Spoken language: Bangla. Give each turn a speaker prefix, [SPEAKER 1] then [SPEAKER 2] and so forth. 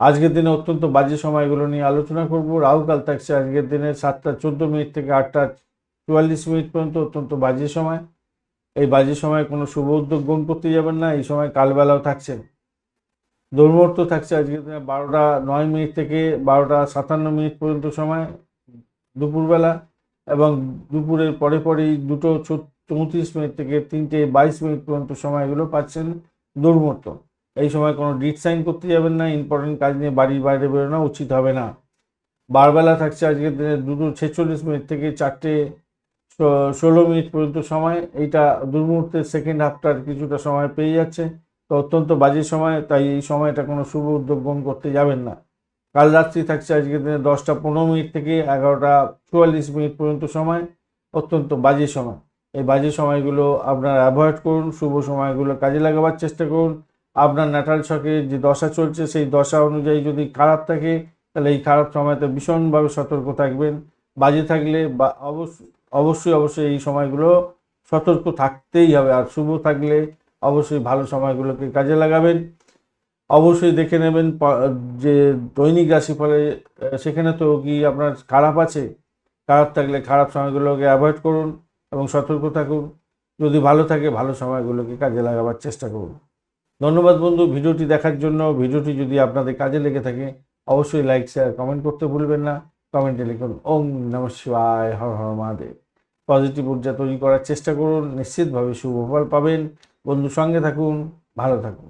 [SPEAKER 1] আজকের দিনে অত্যন্ত বাজে সময়গুলো নিয়ে আলোচনা করব। রাহুকাল থাকছে আজকের দিনে সাতটা চোদ্দ মিনিট থেকে আটটা চুয়াল্লিশ মিনিট পর্যন্ত অত্যন্ত বাজে সময়। এই বাজে সময় কোনো শুভ উদ্যোগ গ্রহণ করতে যাবেন না, এই সময় কালবেলাও থাকছে। দুর্মুহূর্ত থাকছে আজকের দিনে বারোটা নয় মিনিট থেকে বারোটা সাতান্ন মিনিট পর্যন্ত সময় দুপুরবেলা এবং দুপুরের পরে পরেই দুটো চৌত্রিশ মিনিট থেকে তিনটে বাইশ মিনিট পর্যন্ত সময়গুলো পাচ্ছেন দুর্মুহূর্ত। এই সময় কোনো ডিট সাইন করতে যাবেন না ইম্পর্টেন্ট কাজ নিয়ে বাড়ির বাইরে বেরোনো উচিত হবে না। বারবেলা থাকছে আজকের দিনে দুটো ছেচল্লিশ মিনিট থেকে চারটে ষোলো মিনিট পর্যন্ত সময়। এইটা দুর্মুহূর্তের সেকেন্ড হাফটার কিছুটা সময় পেয়ে যাচ্ছে। তো অত্যন্ত বাজে সময়, তাই এই সময়টা কোনো শুভ উদ্যোগ গ্রহণ করতে যাবেন না। কাল রাত্রি থাকছে আজকের দিনে দশটা পনেরো মিনিট থেকে এগারোটা চুয়াল্লিশ মিনিট পর্যন্ত সময়। অত্যন্ত বাজে সময়। এই বাজে সময়গুলো আপনারা অ্যাভয়েড করুন, শুভ সময়গুলো কাজে লাগাবার চেষ্টা করুন। আপনার ন্যাটাল ছকে যে দশা চলছে, সেই দশা অনুযায়ী যদি খারাপ থাকে, তাহলে এই খারাপ সময়তে ভীষণভাবে সতর্ক থাকবেন। বাজে থাকলে বা অবশ্যই অবশ্যই অবশ্যই এই সময়গুলো সতর্ক থাকতেই হবে। আর শুভ থাকলে অবশ্যই ভালো সময়গুলোকে কাজে লাগাবেন। অবশ্যই দেখে নেবেন যে দৈনিক রাশিফলে, সেখানে তো কি আপনার খারাপ আছে? খারাপ থাকলে খারাপ সময়গুলোকে অ্যাভয়েড করুন এবং সতর্ক থাকুন। যদি ভালো থাকে, ভালো সময়গুলোকে কাজে লাগাবার চেষ্টা করুন। ধন্যবাদ বন্ধু, ভিডিওটি দেখার জন্য। ভিডিওটি যদি আপনাদের কাজে লেগে থাকে, অবশ্যই লাইক শেয়ার কমেন্ট করতে ভুলবেন না। কমেন্টে লিখুন, ওম নম শিবায়, হর হর মহাদেব। পজিটিভ ঊর্জা তৈরি করার চেষ্টা করুন, নিশ্চিতভাবে শুভ ফল পাবেন। বন্ধু সঙ্গে থাকুন, ভালো থাকুন।